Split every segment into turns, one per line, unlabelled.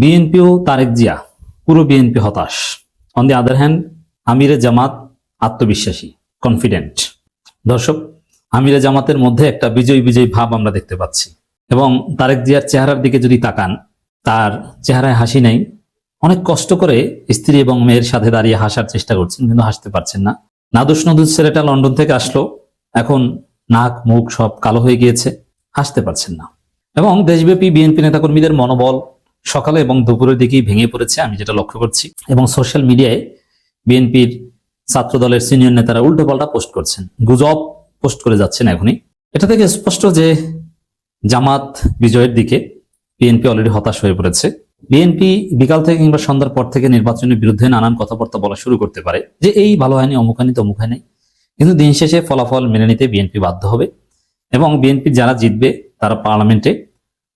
বিএনপিও তারেক জিয়া, পুরো বিএনপি হতাশ। অন দি আদার হ্যান্ড আমিরে জামাত আত্মবিশ্বাসী কনফিডেন্ট দর্শক, আমিরে জামাতের মধ্যে একটা বিজয় বিজয় ভাব আমরা দেখতে পাচ্ছি। এবং তারেক জিয়ার চেহারার দিকে যদি তাকান, তার চেহারায় হাসি নেই। অনেক কষ্ট করে স্ত্রী এবং মেয়ের সাথে দাঁড়িয়ে হাসার চেষ্টা করছেন, কিন্তু হাসতে পারছেন না। নাদুস নদুস ছেলেটা লন্ডন থেকে আসলো। এখন নাক, মুখ সব কালো হয়ে গিয়েছে। হাসতে পারছেন না। এবং দেশব্যাপী বিএনপি নেতাকর্মীদের মনোবল সকালে এবং দুপুরের দিকেই ভেঙে পড়েছে, আমি যেটা লক্ষ্য করছি। এবং সোশ্যাল মিডিয়ায় বিএনপির ছাত্র দলের সিনিয়র নেতারা উল্টোপাল্টা পোস্ট করছেন। গুজব পোস্ট করে যাচ্ছেন এখনই। এটা থেকে স্পষ্ট যে জামাত বিজয়ের দিকে বিএনপি অলরেডি হতাশ হয়ে পড়েছে। বিএনপি বিকাল থেকে কিংবা সন্ধ্যার পর থেকে নির্বাচনের বিরুদ্ধে নানান কথাবার্তা বলা শুরু করতে পারে যে এই ভালো হয়নি, অমুক হয়নি, তমুক হয়নি। কিন্তু দিন শেষে ফলাফল মেনে নিতে বিএনপি বাধ্য হবে। এবং বিএনপি যারা জিতবে, তারা পার্লামেন্টে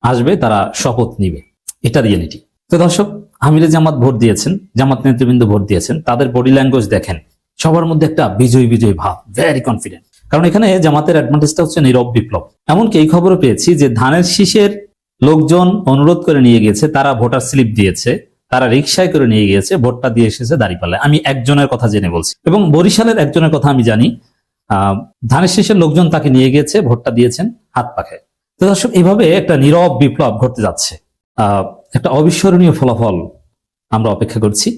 আসবে, তারা শপথ নিবে। এটা রিয়েলিটি তো দর্শক, আমিরে জামাত ভোট দিয়েছেন, জামাত নেতৃবৃন্দ ভোট দিয়েছেন, তাদের বডি ল্যাঙ্গুয়েজ দেখেন, সবার মধ্যে একটা বিজয় বিজয় ভাব ভেরি কনফিডেন্ট কারণ এখানে জামাতের অ্যাডভান্টেজটা হচ্ছে নীরব বিপ্লব। এমনকি এই খবরও পেয়েছি যে ধানের শীষের লোকজন অনুরোধ করে নিয়ে গিয়েছে, তারা ভোটার স্লিপ দিয়েছে, তারা রিক্সায় করে নিয়ে গিয়েছে, ভোটটা দিয়ে এসেছে দাঁড়িপাল্লায়। আমি একজনের কথা জেনে বলছি। এবং বরিশালের একজনের কথা আমি জানি ধানের শীষের লোকজন তাকে নিয়ে গিয়েছে, ভোটটা দিয়েছেন হাত পাখায় তো দর্শক এইভাবে একটা নীরব বিপ্লব ঘটতে যাচ্ছে। একটা অবিস্মরণীয় ফলাফল আমরা অপেক্ষা করছি।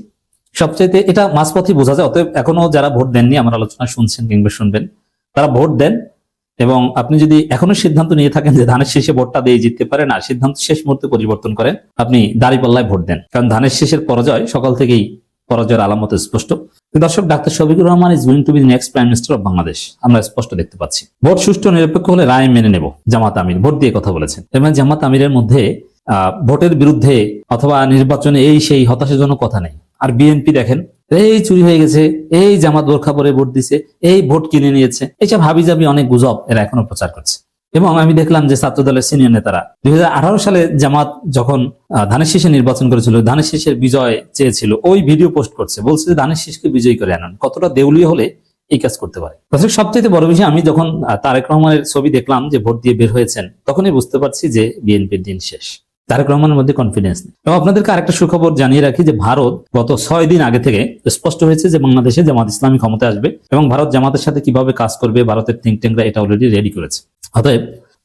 সবচাইতে এটা মাঝপথে বোঝা যায়, অতএব এখনও যারা ভোট দেননি, আমার আলোচনা শুনছেন কিংবা শুনবেন, তারা ভোট দেন এবং আপনি যদি এখনও সিদ্ধান্ত নিয়ে থাকেন যে ধানের শেষে ভোটটা দিয়ে জিততে পারেন না সিদ্ধান্ত শেষ মুহূর্তে পরিবর্তন করেন, আপনি দাঁড়িপাল্লায় ভোট দেন। কারণ ধানের শেষের পরাজয় সকাল থেকেই পরাজয়ের আলামত স্পষ্ট। দর্শক, doctor Shafiqur Rahman is going to be next prime minister of Bangladesh আমরা স্পষ্ট দেখতে পাচ্ছি। ভোট সুষ্ঠু নিরপেক্ষ হলে রায় মেনে নেব, জামাত আমির। ভোট দিয়ে কথা বলেছেন। এবং জামাত আমিরের মধ্যে ভোটের বিরুদ্ধে অথবা নির্বাচনে এই সেই হতাশাজনক কথা নেই। আর বিএনপি দেখেন, এই চুরি হয়ে গেছে, এই জামাত বোরখা পরে ভোট দিছে, এই ভোট কিনে নিয়েছে, এইসব হাবি জাবি অনেক গুজব এরা এখনও প্রচার করছে। এবং আমি দেখলাম যে ছাত্র দলের সিনিয়র নেতারা দুই হাজার আঠারো সালে জামাত যখন ধানের শীষে নির্বাচন করেছিল, ধানের শীষের বিজয় চেয়েছিল, ওই ভিডিও পোস্ট করছে, বলছে যে ধানের শীষকে বিজয়ী করে আনুন, কতটা দেউলিয়া হলে এই কাজ করতে পারে। সবচেয়ে বড় বিষয়, আমি যখন তারেক রহমানের ছবি দেখলাম যে ভোট দিয়ে বের হয়েছেন, তখনই বুঝতে পারছি যে বিএনপির দিন শেষ। তারেক রহমানের মধ্যে কনফিডেন্স নেই। এবং আপনাদেরকে আরেকটা সুখবর জানিয়ে রাখি যে ভারত গত ছয় দিন আগে থেকে স্পষ্ট হয়েছে যে বাংলাদেশে জামাত ইসলামী ক্ষমতা আসবে এবং ভারত জামাতের সাথে কীভাবে কাজ করবে, ভারতের থিঙ্ক ট্যাঙ্করা এটা অলরেডি রেডি করেছে। অতএব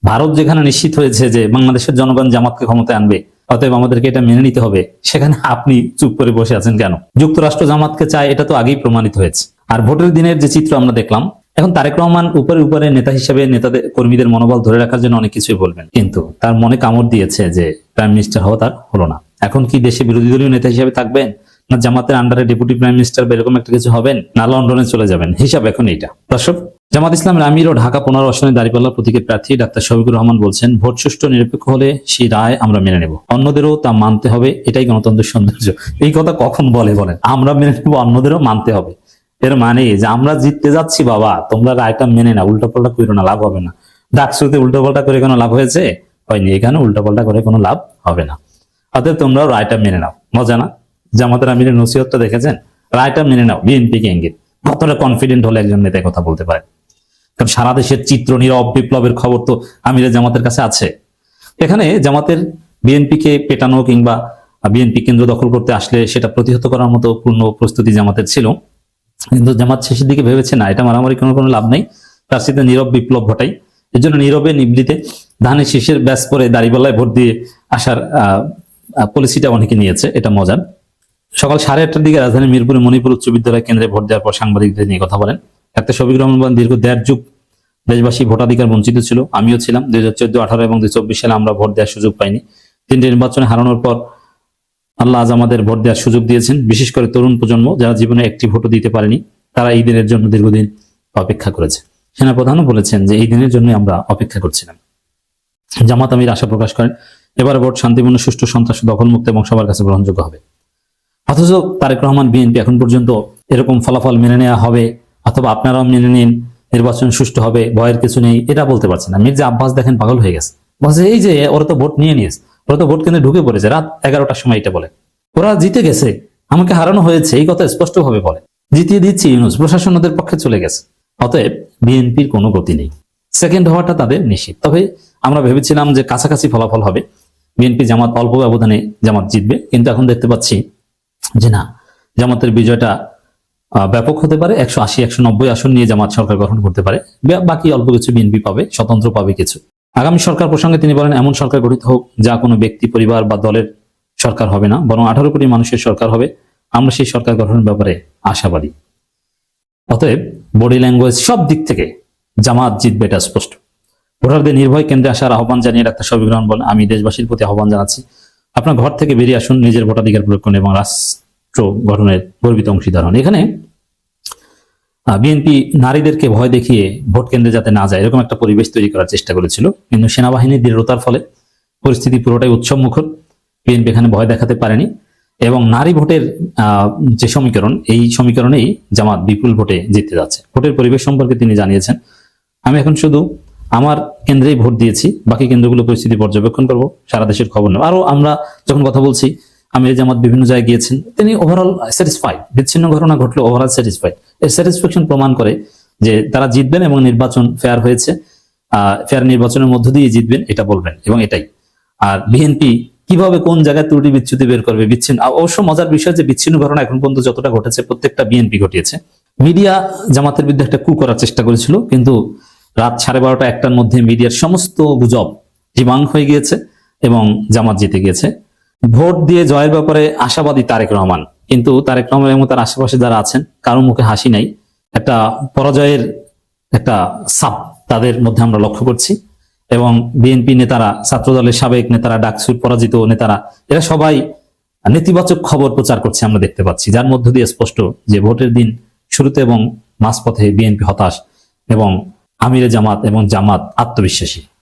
ভারত যেখানে নিশ্চিত হয়েছে যে বাংলাদেশের জনগণ জামাতকে ক্ষমতায় আনবে, অতএব আমাদেরকে এটা মেনে নিতে হবে, সেখানে আপনি চুপ করে বসে আছেন কেন? যুক্তরাষ্ট্র জামাতকে চায় এটা তো আগেই প্রমাণিত হয়েছে। আর ভোটের দিনের যে চিত্র আমরা দেখলাম, এখন তারেক রহমান উপরে উপরে নেতা হিসেবে নেতাদের কর্মীদের মনোবল ধরে রাখার জন্য অনেক কিছুই বলবেন। কিন্তু তার মনে কামড় দিয়েছে যে প্রাইম মিনিস্টার হওয়া তার হলো না। এখন কি দেশে বিরোধী দলীয় নেতা হিসেবে থাকবেন? না জামাতের আন্ডারে ডেপুটি প্রাইম মিনিস্টার বা এরকম একটা কিছু হবেন? না লন্ডনে চলে যাবেন? হিসাব এখন এইটা। দর্শক, জামাত ইসলামের আমির ও ঢাকা পনেরো আসনে দাঁড়িপাল্লা প্রতীকের প্রার্থী ডাক্তার শফিকুর রহমান বলছেন ভোট সুষ্ঠু নিরপেক্ষ হলে সেই রায় আমরা মেনে নেব। অন্যদেরও তা মানতে হবে, এটাই গণতন্ত্রের সৌন্দর্য। এই কথা কখন বলে বলেন? আমরা মেনে নেব, অন্যদেরও মানতে হবে। এর মানে যে আমরা জিততে যাচ্ছি বাবা, তোমরা রায়টা মেনে না উল্টো পাল্টা করো না, লাভ হবে না। ডাকসুতে উল্টো পাল্টা করে কোনো লাভ হয়েছে? হয়নি এখানে উল্টো পাল্টা করে কোনো লাভ হবে না। অতএব তোমরা রায়টা মেনে নাও। মজা না? জামাতের আমিরের নসিহতটা দেখেছেন? রায়টা মেনে নাও। বিএনপি কে ইঙ্গিত কতটা কনফিডেন্ট হলে একজন নেতা কথা বলতে পারে? কারণ সারা দেশের চিত্র নীরব বিপ্লবের খবর তো আমিরের জামাতের কাছে আছে। এখানে জামাতের বিএনপিকে পেটানো কিংবা বিএনপি কেন্দ্র দখল করতে আসলে সেটা প্রতিহত করার মতো পূর্ণ প্রস্তুতি জামাতের ছিল। কিন্তু জামাত শেষের দিকে ভেবেছে, না, এটা মারামারি কোনো কোনো লাভ নাই। তার সাথে নীরব বিপ্লব ঘটাই। এর জন্য নীরবে নিবৃতে ধানের শীষের ব্যাস করে দাড়িপাল্লায় ভোট দিয়ে আসার পলিসিটা অনেকে নিয়েছে, এটা মজার। সকাল সাড়ে আটটার দিকে রাজধানী মিরপুরে মণিপুর উচ্চ বিদ্যালয় কেন্দ্রে ভোট দেওয়ার পর সাংবাদিকদের নিয়ে কথা বলেন ডাক্তার শফিক রহমান। দীর্ঘ দেড় যুগ দেশবাসী ভোটাধিকার বঞ্চিত ছিল, আমিও ছিলাম। দুই হাজার চোদ্দ, আঠারো এবং দুই চব্বিশ সালে আমরা ভোট দেওয়ার সুযোগ পাইনি। তিনটি নির্বাচনে হারানোর পর আল্লাহ আজ আমাদের ভোট দেওয়ার সুযোগ দিয়েছেন। বিশেষ করে তরুণ প্রজন্ম যারা জীবনে একটি ভোটও দিতে পারেনি, তারা এই দিনের জন্য দীর্ঘদিন অপেক্ষা করেছে। সেনাপ্রধানও বলেছেন যে, এই দিনের জন্য আমরা অপেক্ষা করছিলাম। জামাত আমির আশা প্রকাশ করেন, এবার ভোট শান্তিপূর্ণ, সুষ্ঠু, সন্ত্রাস, দখলমুক্ত এবং সবার কাছে গ্রহণযোগ্য হবে। অথচ তারেক রহমান, বিএনপি এখন পর্যন্ত এরকম ফলাফল মেনে নেওয়া হবে অথবা আপনারাও মেনে নিন, নির্বাচন সুষ্ঠু হবে, ভয়ের কিছু নেই, এটা বলতে পারছে না। মির্জা আব্বাস দেখেন পাগল হয়ে গেছে। বলছে, এই যে, ওরা তো ভোট নিয়ে নিয়েছে, ওরা তো ভোট কেন্দ্রে ঢুকে পড়েছে, রাত এগারোটার সময় এটা বলে। ওরা জিতে গেছে, আমাকে হারানো হয়েছে, এই কথা স্পষ্টভাবে বলে। জিতিয়ে দিচ্ছি ইউনুস, প্রশাসন ওদের পক্ষে চলে গেছে। অতএব বিএনপির কোনো গতি নেই। সেকেন্ড হওয়াটা তাদের নিশ্চিত। তবে আমরা ভেবেছিলাম যে কাছাকাছি ফলাফল হবে। বিএনপি জামাত অল্প ব্যবধানে জামাত জিতবে। কিন্তু এখন দেখতে পাচ্ছি যে না, জামাতের বিজয়টা ব্যাপক হতে পারে। একশো আশি, একশো নব্বই আসন নিয়ে জামাত সরকার গঠন করতে পারে। বাকি অল্প কিছু বিএনপি পাবে, স্বতন্ত্র পাবে কিছু। আগামী সরকার প্রসঙ্গে তিনি বলেন, এমন সরকার গঠিত হোক যা কোনো ব্যক্তি, পরিবার বা দলের সরকার হবে না, বরং আঠারো কোটি মানুষের সরকার হবে। আমরা সেই সরকার গঠনের ব্যাপারে আশাবাদী। অতএব বডি ল্যাঙ্গুয়েজ সব দিক থেকে জামাত জিতবে, এটা স্পষ্ট। ভোটারদের নির্ভয় কেন্দ্রে আসার আহ্বান জানিয়ে ডাক্তার শফিক রহমান বলেন, আমি দেশবাসীর প্রতি আহ্বান জানাচ্ছি, আপনার ঘর থেকে বেরিয়ে আসুন, নিজের ভোটাধিকার প্রয়োগ করুন এবং রাষ্ট্র গঠনের গর্বিত অংশীদার হন। এখানে বিএনপি নারীদেরকে ভয় দেখিয়ে ভোট কেন্দ্রে যাতে না যায়, এরকম একটা পরিবেশ তৈরি করার চেষ্টা করেছিল। কিন্তু সেনাবাহিনীর দৃঢ়তার ফলে পরিস্থিতি পুরোটাই উৎসব মুখর বিএনপি এখানে ভয় দেখাতে পারেনি। এবং নারী ভোটের যে সমীকরণ, এই সমীকরণেই জামাত বিপুল ভোটে জিততে যাচ্ছে। ভোটের পরিবেশ সম্পর্কে তিনি জানিয়েছেন, আমি এখন শুধু আমার কেন্দ্রেই ভোট দিয়েছি, বাকি কেন্দ্রগুলো পরিস্থিতি পর্যবেক্ষণ করব, সারা দেশের খবর নেব। আরও আমরা যখন কথা বলছি আমির জামাত বিভিন্ন জায়গায় গিয়েছেন, তিনি ওভারঅল স্যাটিসফাইড বিচ্ছিন্ন ঘটনা ঘটলে ওভারঅল স্যাটিসফাইড এই স্যাটিসফ্যাকশন প্রমাণ করে যে তারা জিতবেন এবং নির্বাচন ফেয়ার হয়েছে। আহ ফেয়ার নির্বাচনের মধ্য দিয়ে জিতবেন, এটা বলবেন এবং এটাই। আর বিএনপি কীভাবে কোন জায়গায় ত্রুটি বিচ্যুতি বের করবে? বিচ্ছিন্ন অবশ্য মজার বিষয় যে বিচ্ছিন্ন ঘটনা এখন পর্যন্ত যতটা ঘটেছে, প্রত্যেকটা বিএনপি ঘটিয়েছে। মিডিয়া জামাতের বিরুদ্ধে একটা কু করার চেষ্টা করেছিল, কিন্তু রাত সাড়ে বারোটা একটার মধ্যে মিডিয়ার সমস্ত গুজব জীবাং হয়ে গিয়েছে এবং জামাত জিতে গিয়েছে। ভোট দিয়ে জয়ের ব্যাপারে আশাবাদী তারেক রহমান। কিন্তু তারেক রহমান এবং তার আশেপাশে যারা আছেন, কারও মুখে হাসি নাই। একটা পরাজয়ের একটা সাপ তাদের মধ্যে আমরা লক্ষ্য করছি। এবং বিএনপি নেতারা, ছাত্রদলের সাবেক নেতারা, ডাকসুর পরাজিত নেতারা, এরা সবাই নেতিবাচক খবর প্রচার করছে আমরা দেখতে পাচ্ছি। যার মধ্য দিয়ে স্পষ্ট যে ভোটের দিন শুরুতে এবং মাঝপথে বিএনপি হতাশ এবং আমিরে জামাত এবং জামাত আত্মবিশ্বাসী।